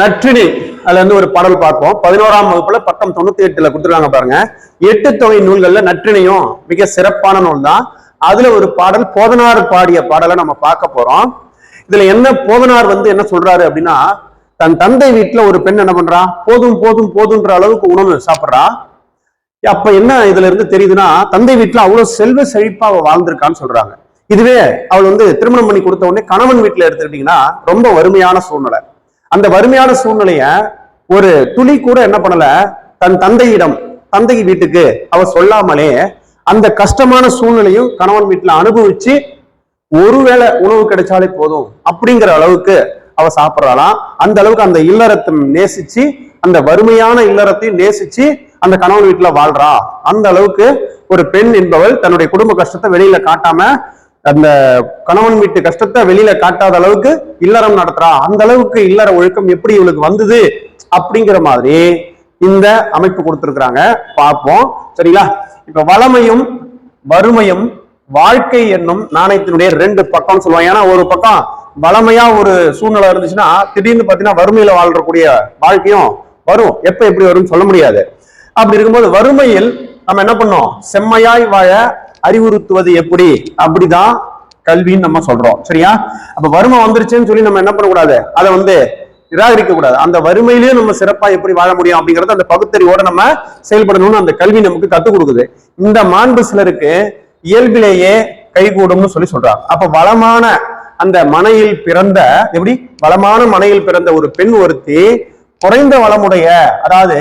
நற்றினி. அதுல இருந்து ஒரு பாடல் பார்ப்போம். பதினோராம் வகுப்புல பக்கம் தொண்ணூத்தி எட்டுல கொடுத்துருக்காங்க பாருங்க. எட்டு தொகை நூல்கள்ல நற்றினையும் மிக சிறப்பான நூல் தான் அதுல ஒரு பாடல் போதனார் பாடிய பாடலை நம்ம பார்க்க போறோம். இதுல என்ன போதனார் வந்து என்ன சொல்றாரு அப்படின்னா தன் தந்தை வீட்டுல ஒரு பெண் என்ன பண்றா? போதும் போதும் போதுன்ற அளவுக்கு உணவு சாப்பிட்றா. அப்ப என்ன இதுல இருந்து தெரியுதுன்னா தந்தை வீட்டுல அவ்வளவு செல்வ செழிப்பா அவ வாழ்ந்திருக்கான்னு சொல்றாங்க. இதுவே அவள் வந்து திருமணம் பண்ணி கொடுத்த உடனே கணவன் வீட்டுல எடுத்துக்கிட்டீங்கன்னா ரொம்ப வறுமையான சூழ்நிலை. அந்த வறுமையான சூழ்நிலைய ஒரு துளி கூட என்ன பண்ணல? தன் தந்தையிடம் தந்தை வீட்டுக்கு அவ சொல்லாமலே அந்த கஷ்டமான சூழ்நிலையும் கணவன் வீட்டுல அனுபவிச்சு ஒருவேளை உணவு கிடைச்சாலே போதும் அப்படிங்கிற அளவுக்கு அவ சாப்பிட்றாளாம் அந்த அளவுக்கு அந்த இல்லறத்தை நேசிச்சு அந்த வறுமையான இல்லறத்தையும் நேசிச்சு அந்த கணவன் வீட்டுல வாழ்றா? அந்த அளவுக்கு ஒரு பெண் என்பவள் தன்னுடைய குடும்ப கஷ்டத்தை வெளியில காட்டாம அந்த கணவன் வீட்டு கஷ்டத்தை வெளியில காட்டாத அளவுக்கு இல்லறம் நடத்துறா. அந்த அளவுக்கு இல்லற ஒழுக்கம் எப்படி இவளுக்கு வந்தது அப்படிங்கிற மாதிரி இந்த அமைப்பு கொடுத்துருக்குறாங்க. பார்ப்போம். சரிங்களா? இப்ப வளமையும் வறுமையும் வாழ்க்கை என்னும் நாணயத்தினுடைய ரெண்டு பக்கம் சொல்லுவாங்க. ஏன்னா ஒரு பக்கம் வளமையா ஒரு சூழ்நிலை இருந்துச்சுன்னா திடீர்னு பாத்தீங்கன்னா வறுமையில வாழ்றக்கூடிய வாழ்க்கையும் வரும். எப்ப எப்படி வரும்னு சொல்ல முடியாது. அப்படி இருக்கும்போது வறுமையில் நம்ம என்ன பண்ணோம்? செம்மையாய் வாழ அறிவுறுத்துவது எப்படி? அப்படிதான் கல்வின்னு நம்ம சொல்றோம். சரியா? அப்ப வறுமை வந்துருச்சுன்னு சொல்லி நம்ம என்ன பண்ணக்கூடாது? அதை வந்து நிராகரிக்க கூடாது அந்த வறுமையிலேயே நம்ம சிறப்பா எப்படி வாழ முடியும் அப்படிங்கறத அந்த பகுத்தறிவோட நம்ம செயல்படணும்னு அந்த கல்வி நமக்கு கத்துக் கொடுக்குது. இந்த மாண்பு சிலருக்கு இயல்பிலேயே கைகூடும்னு சொல்லி சொல்றாங்க. அப்ப வளமான அந்த மனையில் பிறந்த எப்படி? வளமான மனையில் பிறந்த ஒரு பெண் ஒருத்தி குறைந்த வளமுடைய அதாவது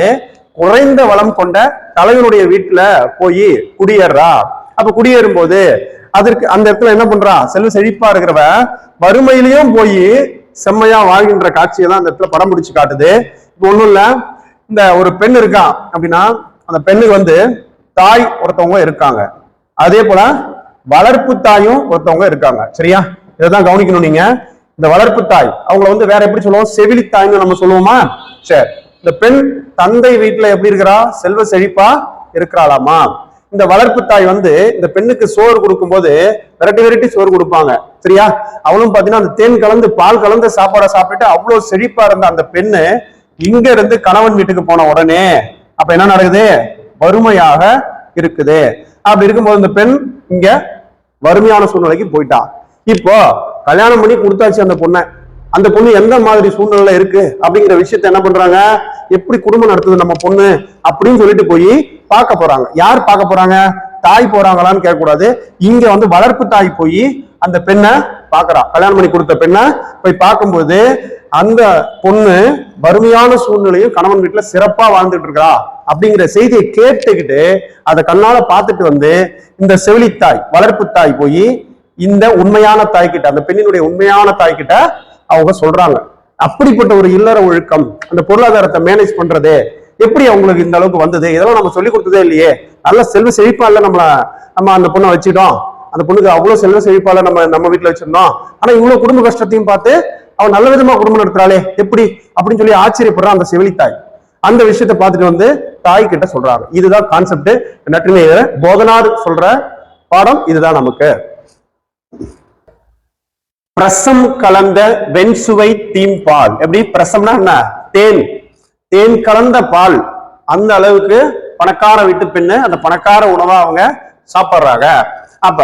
குறைந்த வளம் கொண்ட தலைவனுடைய வீட்டுல போய் குடியேறா. அப்ப குடியேறும் போது அதற்கு அந்த இடத்துல என்ன பண்றா? செல்வ செழிப்பா இருக்கிறவ வறுமையிலையும் போய் செம்மையா வாழ்கின்ற காட்சியை தான் அந்த இடத்துல படம் பிடிச்சு காட்டுது. இப்போ ஒண்ணும் இல்ல. இந்த ஒரு பெண் இருக்கா அப்படின்னா அந்த பெண்ணுக்கு வந்து தாய் ஒருத்தவங்க இருக்காங்க. அதே போல வளர்ப்பு தாயும் ஒருத்தவங்க இருக்காங்க. சரியா? இதைதான் கவனிக்கணும் நீங்க. இந்த வளர்ப்பு தாய் அவங்கள வந்து வேற எப்படி சொல்லுவோம்? செவிலி தாய்ன்னு நம்ம சொல்லுவோமா? சரி. இந்த பெண் தந்தை வீட்டுல எப்படி இருக்கிறா? செல்வ செழிப்பா இருக்கிறாளாமா? இந்த வளர்ப்பு தாய் வந்து இந்த பெண்ணுக்கு சோறு கொடுக்கும்போது விரட்டி விரட்டி சோறு கொடுப்பாங்க. சரியா? அவளும் பாத்தீங்கன்னா அந்த தேன் கலந்து பால் கலந்து சாப்பாடை சாப்பிட்டு அவ்வளவு செழிப்பா இருந்த அந்த பெண்ணு இங்க இருந்து கணவன் வீட்டுக்கு போன உடனே அப்ப என்ன நடக்குது? வறுமையாக இருக்குது. அப்படி இருக்கும்போது இந்த பெண் இங்க வறுமையான சூழ்நிலைக்கு போயிட்டா. இப்போ கல்யாணம் பண்ணி கொடுத்தாச்சு அந்த பொண்ணை. அந்த பொண்ணு எந்த மாதிரி சூழ்நிலை இருக்கு அப்படிங்கிற விஷயத்த என்ன பண்றாங்க? எப்படி குடும்பம் நடத்துது நம்ம பொண்ணு அப்படின்னு சொல்லிட்டு போய் பார்க்க போறாங்க. யார் பார்க்க போறாங்க? தாய் போறாங்களான்னு கேட்கக்கூடாது. இங்க வந்து வளர்ப்பு தாய் போய் அந்த பெண்ணை பார்க்கறா. கல்யாணம் பண்ணி கொடுத்த பெண்ணை போய் பார்க்கும்போது அந்த பொண்ணு வறுமையான சூழ்நிலையும் கணவன் வீட்டுல சிறப்பா வாழ்ந்துட்டு இருக்கா அப்படிங்கிற செய்தியை கேட்டுக்கிட்டு அதை கண்ணால பார்த்துட்டு வந்து இந்த செவிலித்தாய் வளர்ப்பு தாய் போய் இந்த உண்மையான தாய்கிட்ட அந்த பெண்ணினுடைய உண்மையான தாய்கிட்ட அவங்க சொல்றாங்க. அப்படிப்பட்ட ஒரு இல்லற ஒழுக்கம் அந்த பொருளாதாரத்தை மேனேஜ் பண்றது எப்படி அவங்களுக்கு இந்த அளவுக்கு வந்தது? இதெல்லாம் நம்ம சொல்லி கொடுத்ததே இல்லையே. நல்ல செல்வ செழிப்பா இல்ல நம்ம நம்ம அந்த பொண்ணை வச்சுட்டோம் அந்த பொண்ணுக்கு அவ்வளவு செல்வ செழிப்பால நம்ம நம்ம வீட்டுல வச்சிருந்தோம். ஆனா இவ்வளவு குடும்ப கஷ்டத்தையும் பார்த்து அவன் நல்ல விதமா குடும்பம் நடத்துறாளே. எப்படி? அப்படின்னு சொல்லி ஆச்சரியப்படுறான் அந்த செவிலித்தாய். அந்த விஷயத்தை பார்த்துட்டு வந்து தாய் கிட்ட சொல்றாரு. இதுதான் கான்செப்ட் நற்றினை போதனார் சொல்ற பாடம் இதுதான் நமக்கு. பிரசம் கலந்த வெண்சுவை தீம்பால் எப்படி? பிரசம்னா என்ன? தேன். தேன் கலந்த பால். அந்த அளவுக்கு பணக்கார வீட்டு பெண்ணு அந்த பணக்கார உணவா அவங்க சாப்பிட்றாங்க. அப்ப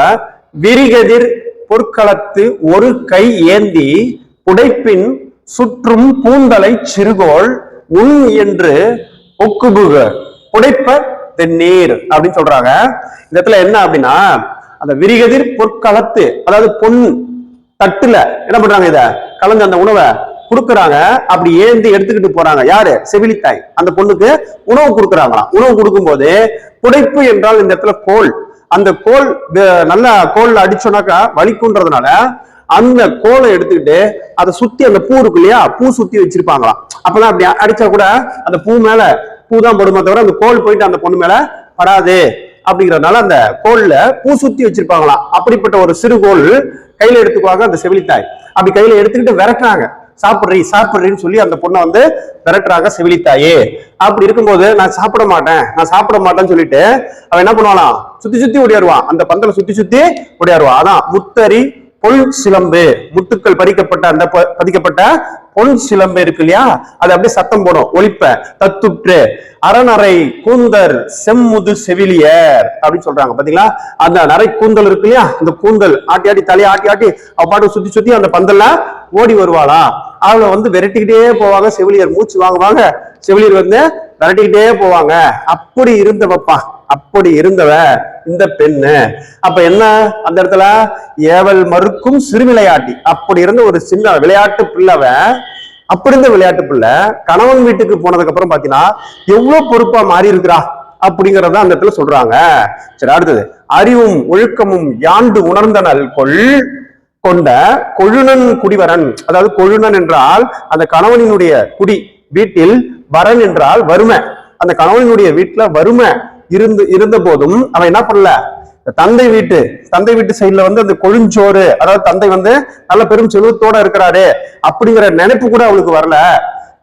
விரிகதிர் பொற்களத்து ஒரு கை ஏந்தி புடைப்பின் சுற்றும் பூந்தலை சிறுகோள் உன் என்று ஒக்குபுக. புடைப்ப தென்னீர் அப்படின்னு சொல்றாங்க. இந்த இடத்துல என்ன அப்படின்னா அந்த விரிகதிர் பொற்களத்து அதாவது பொன் தட்டுல. என்ன பண்றாங்க இத? கலந்து அந்த உணவை கொடுக்குறாங்க. அப்படி ஏந்தி எடுத்துக்கிட்டு போறாங்க. யாரு? செவிலித்தாய். அந்த பொண்ணுக்கு உணவு கொடுக்குறாங்களாம். உணவு கொடுக்கும்போது புடைப்பு என்றால் இந்த இடத்துல கோல். அந்த கோல் நல்ல கோல்ல அடிச்சோனாக்கா வலிக்குன்றதுனால அந்த கோலை எடுத்துக்கிட்டு அதை சுத்தி அந்த பூ இருக்கு இல்லையா? பூ சுத்தி வச்சிருப்பாங்களாம். அப்பதான் அப்படி அடிச்சா கூட அந்த பூ மேல பூ தான் படுமே தவிர அந்த கோல் போயிட்டு அந்த பொண்ணு மேல படாது. அப்படிங்கறதுனால அந்த கோல்ல பூ சுத்தி வச்சிருப்பாங்களாம். அப்படிப்பட்ட ஒரு சிறு கோல் கையில எடுத்துக்குவாங்க அந்த செவிலித்தாய் அப்படி கையில எடுத்துக்கிட்டு விரட்டுறாங்க. சாப்பிட்றீ சாப்பிட்றீன்னு சொல்லி அந்த பொண்ணை வந்து விரட்டுறாங்க செவிலித்தாயே அப்படி இருக்கும்போது நான் சாப்பிட மாட்டேன் நான் சாப்பிட மாட்டேன்னு சொல்லிட்டு அவன் என்ன பண்ணுவானா? சுத்தி சுத்தி ஓடியாருவான். அந்த பந்தல சுத்தி சுத்தி ஓடியாருவான். அதான் முத்தரி பொன் சிலம்பு. முத்துக்கள் பறிக்கப்பட்ட அந்த ப- பதிக்கப்பட்ட பொன் சிலம்பு இருக்கு இல்லையா? அது அப்படியே சத்தம் போடும். ஒழிப்ப தத்துற்று அறநரை கூந்தர் செம்முது செவிலியர் அப்படின்னு சொல்றாங்க. பாத்தீங்களா? அந்த நரை கூந்தல் இருக்கு இல்லையா? அந்த கூந்தல். ஆட்டி ஆட்டி தலையை ஆட்டி ஆட்டி அப்பாட்டு சுத்தி சுத்தி அந்த பந்தல்ல ஓடி வருவாளா? அவளை வந்து விரட்டிக்கிட்டே போவாங்க. செவிலியர் மூச்சு வாங்குவாங்க. செவிலியர் வந்து விரட்டிக்கிட்டே போவாங்க. அப்படி இருந்தவப்பா. அப்படி இருந்தவ இந்த பெண்ணு. அப்ப என்ன? அந்த இடத்துல ஏவல் மறுக்கும் சிறு விளையாட்டி அப்படி இருந்த ஒரு சின்ன விளையாட்டு பிள்ளவ அப்படி இருந்த விளையாட்டு பிள்ளை கணவன் வீட்டுக்கு போனதுக்கு அப்புறம் பாத்தீங்கன்னா எவ்வளவு பொறுப்பா மாறி இருக்கிறா அப்படிங்கறத அந்த இடத்துல சொல்றாங்க. சரி அடுத்தது. அறிவும் ஒழுக்கமும் யாண்டு உணர்ந்தனல் கொள் கொண்ட கொழுனன் குடிவரன். அதாவது கொழுனன் என்றால் அந்த கணவனினுடைய குடி வீட்டில் வரன் என்றால் வறுமை. அந்த கணவனினுடைய வீட்டுல வறுமை. இருந்து இருந்த போதும் அவன் என்ன பண்ணல? தந்தை வீட்டு தந்தை வீட்டு சைட்ல வந்து அந்த கொழுஞ்சோறு அதாவது தந்தை வந்து நல்ல பெரும் செல்வத்தோட இருக்கிறாரு அப்படிங்கிற நினைப்பு கூட அவளுக்கு வரல.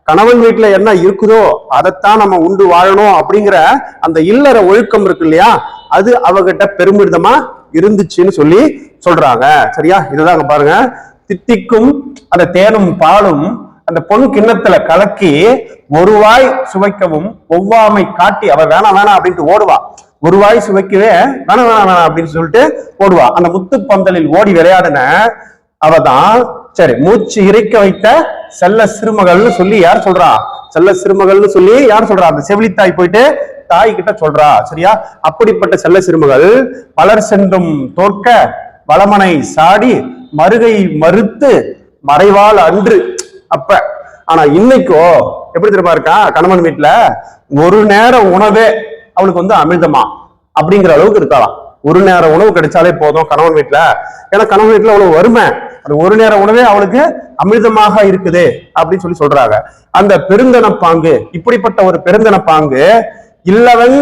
கணவன் வீட்டுல என்ன இருக்குதோ அதைத்தான் நம்ம உண்டு வாழணும் அப்படிங்கிற அந்த இல்லற ஒழுக்கம் இருக்கு இல்லையா? அது அவகிட்ட பெருமிதமா இருந்துச்சுன்னு சொல்லி சொல்றாங்க. சரியா? இதுதாங்க பாருங்க. தித்திக்கும் அந்த தேனும் பாலும் அந்த பொன் கிண்ணத்துல கலக்கி ஒரு வாய் சுவைக்கவும் ஒவ்வாமை காட்டி அவ வேணாம் வேணாம் அப்படின்ட்டு ஓடுவா. ஒரு வாய் சுவைக்கவே வேணாம் வேணாம் வேணாம் அப்படின்னு சொல்லிட்டு ஓடுவா. அந்த முத்து பந்தலில் ஓடி விளையாடின அவதான் சரி மூச்சு இறைக்க வைத்த செல்ல சிறுமகள்னு சொல்லி யார் சொல்றா? செல்ல சிறுமகள்னு சொல்லி யார் சொல்றா? அந்த செவிலித்தாய் போயிட்டு தாய் கிட்ட சொல்றா சரியா? அப்படிப்பட்ட செல்ல சிறுமகள் பலர் சென்றும் தோற்க வளமனை சாடி மறுகை மறுத்து மறைவாள் அன்று. அப்ப. ஆனா இன்னைக்கோ எப்படி தெரியுமா இருக்கா? கணவன் வீட்டுல ஒரு நேர உணவே அவளுக்கு வந்து அமிர்தமா அப்படிங்கிற அளவுக்கு இருக்கலாம் ஒரு நேர உணவு கிடைச்சாலே போதும் கணவன் வீட்டுல ஏன்னா கணவன் வீட்டுல அவ்வளவு வறுமை. அந்த ஒரு நேர உணவே அவளுக்கு அமிர்தமாக இருக்குது அப்படின்னு சொல்லி சொல்றாங்க. அந்த பெருந்தன பாங்கு இப்படிப்பட்ட ஒரு பெருந்தன பாங்கு இல்லவன்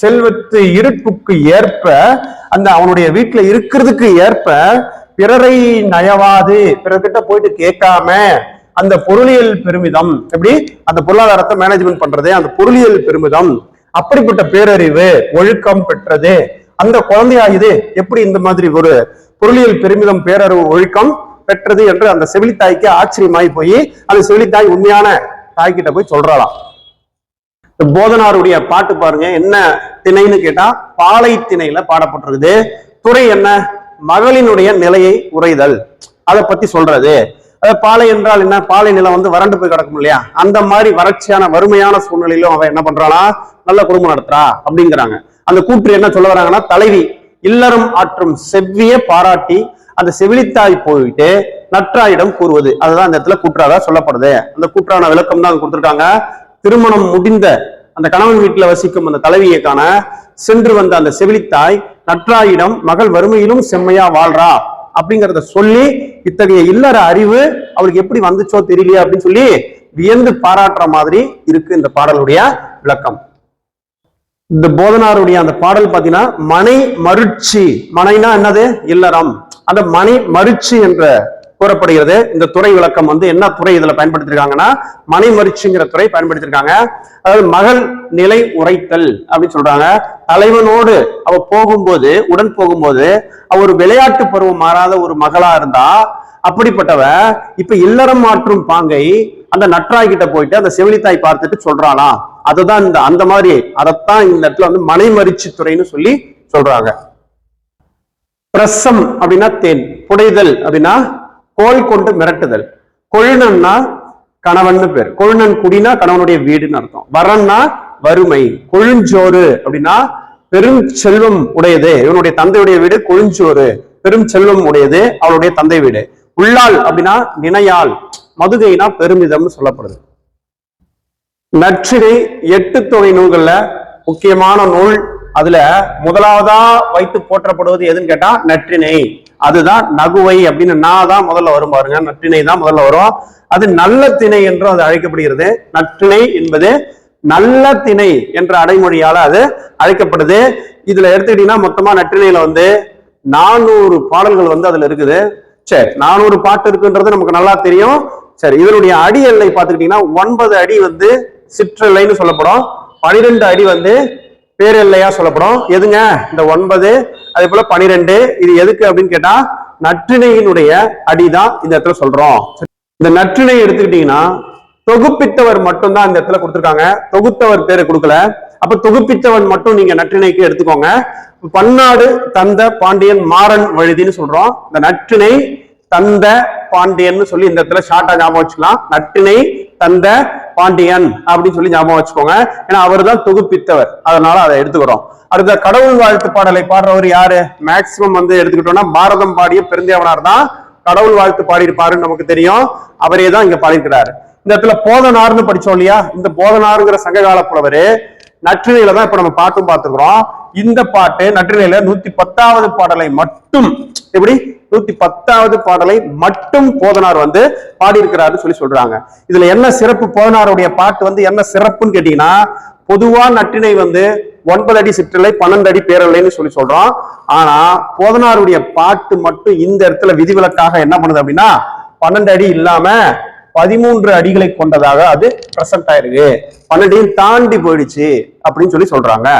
செல்வத்து இருப்புக்கு ஏற்ப அந்த அவனுடைய வீட்டுல இருக்கிறதுக்கு ஏற்ப பிறரை நயவாது. பிறர்கிட்ட போயிட்டு கேட்காம அந்த பொருளியல் பெருமிதம் எப்படி? அந்த பொருளாதாரத்தை மேனேஜ்மெண்ட் பண்றது அந்த பொருளியல் பெருமிதம். அப்படிப்பட்ட பேரறிவு ஒழுக்கம் பெற்றது. அந்த குழந்தையாயுது எப்படி இந்த மாதிரி ஒரு பொருளியல் பெருமிதம் பேரறிவு ஒழுக்கம் பெற்றது என்று அந்த செவிலித்தாய்க்கு ஆச்சரியமாய் போய் அந்த செவிலித்தாய் உண்மையான தாய்கிட்ட போய் சொல்றாளாம். போதனாருடைய பாட்டு பாருங்க என்ன திணைன்னு கேட்டா பாலை திணையில பாடப்பட்டிருக்குது. துறை என்ன? மகளினுடைய நிலையை உரைதல். அதை பத்தி சொல்றது. பாலை என்றால் என்ன? பாலை நிலம் வந்து வறண்டு போய் கிடக்கும் இல்லையா? அந்த மாதிரி வறட்சியான வறுமையான சூழ்நிலையிலும் அவன் என்ன பண்றாளா? நல்ல குடும்பம் நடத்துறா? அப்படிங்கிறாங்க. அந்த கூற்று என்ன சொல்ல வராங்கன்னா தலைவி இல்லறம் ஆற்றும் செவ்விய பாராட்டி அந்த செவிலித்தாய் போயிட்டு நற்றாயிடம் கூறுவது. அதுதான் அந்த இடத்துல கூற்றாக சொல்லப்படுது. அந்த கூற்றான விளக்கம் தான் கொடுத்துருக்காங்க. திருமணம் முடிந்த அந்த கணவன் வீட்டில் வசிக்கும் அந்த தலைவியை காண சென்று வந்த அந்த செவிலித்தாய் நற்றாயிடம் மகள் வறுமையிலும் செம்மையா வாழ்றா. அப்படிங்கிறத சொல்லி இத்தகைய இல்லற அறிவு அவளுக்கு எப்படி வந்துச்சோ தெரியலையே அப்படின்னு சொல்லி வியந்து பாராட்டுற மாதிரி இருக்கு இந்த பாடலுடைய விளக்கம். இந்த போதனாருடைய அந்த பாடல் பாத்தீங்கன்னா மனை மருட்சி. மனைனா என்னது? இல்லறம். அந்த மனை மருட்சி என்ற கூறப்படுகிறது. இந்த துறை விளக்கம் வந்து என்ன துறை இதுல பயன்படுத்திருக்காங்கன்னா மனை துறை பயன்படுத்திருக்காங்க. அதாவது மகள் நிலை உரைத்தல் அப்படின்னு சொல்றாங்க. தலைவனோடு அவ போகும்போது உடன் போகும்போது அவ ஒரு விளையாட்டு பருவம் மாறாத ஒரு மகளா இருந்தா அப்படிப்பட்டவ இப்ப இல்லறம் மாற்றும் பாங்கை அந்த நற்றாய் கிட்ட போயிட்டு அந்த செவிலித்தாய் பார்த்துட்டு சொல்றாளா அதுதான் இந்த அந்த மாதிரி அதைத்தான் இந்த இடத்துல வந்து மனைமறிச்சு துறைன்னு சொல்லி சொல்றாங்க. பிரசம் அப்படின்னா தேன் புடைதல் அப்படின்னா கோல் கொண்டு மிரட்டுதல். கொழுனன்னா கணவன் பேர். கொழுனன் குடினா கணவனுடைய வீடுன்னு அர்த்தம். வரன்னா வறுமை. கொழுஞ்சோறு அப்படின்னா பெரும் செல்வம் உடையது. இவனுடைய தந்தையுடைய வீடு கொழுஞ்சோறு. பெரும் செல்வம் உடையது அவளுடைய தந்தை வீடு. உள்ளால் அப்படின்னா நினையாள். மதுகைனா பெருமிதம்னு சொல்லப்படுது. நற்றினை எட்டு தொகை நூல்கள்ல முக்கியமான நூல் அதுல முதலாவதா வைத்து போற்றப்படுவது எதுன்னு கேட்டா நற்றினை. அதுதான் நகுவை அப்படின்னு நான் தான் முதல்ல வரும் பாருங்க நற்றினை தான் முதல்ல வரும். அது நல்ல திணை என்றும் அது அழைக்கப்படுகிறது. நற்றினை என்பது நல்ல திணை என்ற அடைமொழியால அது அழைக்கப்படுது. இதுல எடுத்துக்கிட்டீங்கன்னா மொத்தமா நற்றினையில வந்து நானூறு பாடல்கள் வந்து அதுல இருக்குது. சரி நானூறு பாட்டு இருக்குன்றது நமக்கு நல்லா தெரியும். சரி இதனுடைய அடி எல்லை பார்த்துக்கிட்டீங்கன்னா ஒன்பது அடி வந்து சிற்றலைன்னு சொல்லப்படும். பனிரெண்டு அடி வந்து பேரெல்லையா சொல்லப்படும். எதுங்க? இந்த ஒன்பது அதே போல பனிரெண்டு. இது எதுக்கு அப்படின்னு கேட்டா நற்றிணையினுடைய அடிதான் இந்த இடத்துல சொல்றோம். இந்த நற்றிணை எடுத்துக்கிட்டீங்கன்னா தொகுப்பித்தவர் மட்டும்தான் இந்த இடத்துல கொடுத்துருக்காங்க. தொகுத்தவர் பேரை கொடுக்கல. அப்ப தொகுப்பித்தவன் மட்டும் நீங்க நற்றிணைக்கு எடுத்துக்கோங்க. பன்னாடு தந்த பாண்டியன் மாறன் வழுதின்னு சொல்றோம். இந்த நற்றிணை தந்த பாண்டியன் சொல்லி இந்த இடத்துல ஷார்ட்டா ஞாபகம் வச்சுக்கலாம். நற்றிணை தந்த பாண்டியன் அப்படின்னு சொல்லி ஞாபகம் வச்சுக்கோங்க. ஏன்னா அவர் தான் தொகுப்பித்தவர். அதனால அதை எடுத்துக்கிறோம். அடுத்த கடவுள் வாழ்த்து பாடலை பாடுறவர் யாரு? மேக்சிமம் வந்து எடுத்துக்கிட்டோம்னா பாரதம் பாடிய பெருந்தேவனார் தான் கடவுள் வாழ்த்து பாடியிருப்பாருன்னு நமக்கு தெரியும். அவரே தான் இங்க பாடியிருக்கிறாரு. இந்த இடத்துல போதனார்னு படிச்சோம் இல்லையா? இந்த போதனாருங்கிற சங்ககால புலவரு நற்றினையில தான் இப்ப நம்ம பாட்டும் பார்த்துக்கிறோம் இந்த பாட்டு நற்றினையில நூத்தி பத்தாவது பாடலை மட்டும் எப்படி? நூத்தி பத்தாவது பாடலை மட்டும் போதனார் வந்து பாடியிருக்கிறாருன்னு சொல்லி சொல்றாங்க. இதுல என்ன சிறப்பு போதனாருடைய பாட்டு வந்து என்ன சிறப்புன்னு கேட்டீங்கன்னா பொதுவா நட்டினை வந்து ஒன்பது அடி சிற்றலை பன்னெண்டு அடி பேரலைன்னு சொல்லி சொல்றோம். ஆனா போதனாருடைய பாட்டு மட்டும் இந்த இடத்துல விதிவிலக்காக என்ன பண்ணுது அப்படின்னா பன்னெண்டு அடி இல்லாம பதிமூன்று அடிகளை கொண்டதாக அது பிரசன்ட் ஆயிருக்கு. பன்னெண்டையும் தாண்டி போயிடுச்சு அப்படின்னு சொல்லி சொல்றாங்க.